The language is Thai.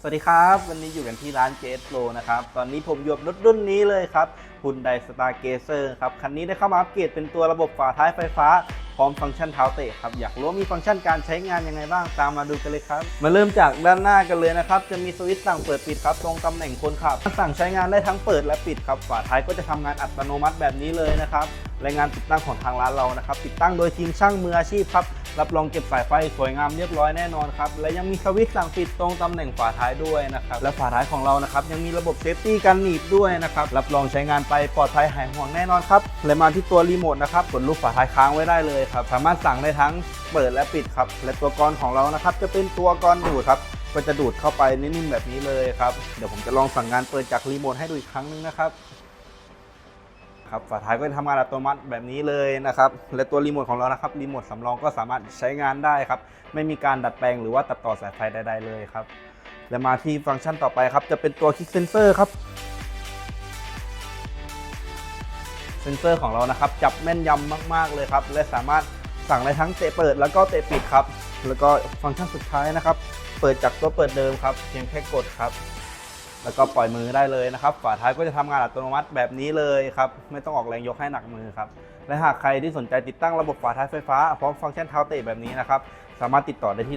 สวัสดีครับ วันนี้อยู่กันที่ร้านเจสโ o นะครับ ตอนนี้ผมอยู่กับรถรุ่นนี้เลยครับ Hyundai Star Gazer ครับ คันนี้ได้เข้ามาอัปเกรดเป็นตัวระบบฝาท้ายไฟฟ้า พร้อมฟังก์ชันเท้าเตะครับ อยากรู้มีฟังก์ชันการใช้งานยังไงบ้างตามมาดูกันเลยครับ มาเริ่มจากด้านหน้ากันเลยนะครับ จะมีสวิตช์สั่งเปิดปิดครับ ตรงตำแหน่งคนขับ สั่งใช้งานได้ทั้งเปิดและปิดครับฝาท้ายก็จะทำงานอัตโนมัติแบบนี้เลยนะครับและงานติดตั้งของทางร้านเรานะครับติดตั้งโดยทีมช่างมืออาชีพครับ รับรองเก็บสายไฟสวยงามเรียบร้อยแน่นอนครับ และยังมีสวิตช์สั่งปิดตรงตำแหน่งฝาท้ายด้วยนะครับ และฝาท้ายของเรานะครับยังมีระบบเซฟตี้กันหนีบด้วยนะครับ รับรองใช้งานไปปลอดภัยหายห่วงแน่นอนครับและมาที่ตัวรีโมทนะครับกดลูกฝาท้ายค้างไว้ได้เลยครับ สามารถสั่งได้ทั้งเปิดและปิดครับ และตัวกรของเรานะครับ จะเป็นตัวกรดูดครับก็จะดูดเข้าไปนิ่มๆแบบนี้เลยครับ เดี๋ยวผมจะลองสั่งงานเปิดจากรีโมทให้ดูอีกครั้งนึงนะครับ ครับฝาท้ายก็จะทำงานอัตโนมัติแบบนี้เลยนะครับและตัวรีโมทของเรานะครับรีโมทสำรองก็สามารถใช้งานได้ครับไม่มีการดัดแปลงหรือว่าตัดต่อสายไฟใด ๆ เลยครับและมาที่ฟังก์ชันต่อไปครับ จะเป็นตัวคลิกเซนเซอร์ครับเซนเซอร์ของเรานะครับ จับแม่นยำมาก ๆ เลยครับ และสามารถสั่งได้ทั้งเตะเปิดแล้วก็เตะปิดครับ แล้วก็ฟังก์ชันสุดท้ายนะครับ เปิดจากตัวเปิดเดิมครับ เพียงแค่กดครับ แล้วก็ปล่อยมือได้เลยนะครับ ฝาท้ายก็จะทำงานอัตโนมัติแบบนี้เลยครับ ไม่ต้องออกแรงยกให้หนักมือครับ และหากใครที่สนใจติดตั้งระบบฝาท้ายไฟฟ้าพร้อมฟังก์ชันเท้าเตะแบบนี้นะครับ สามารถติดต่อได้ที่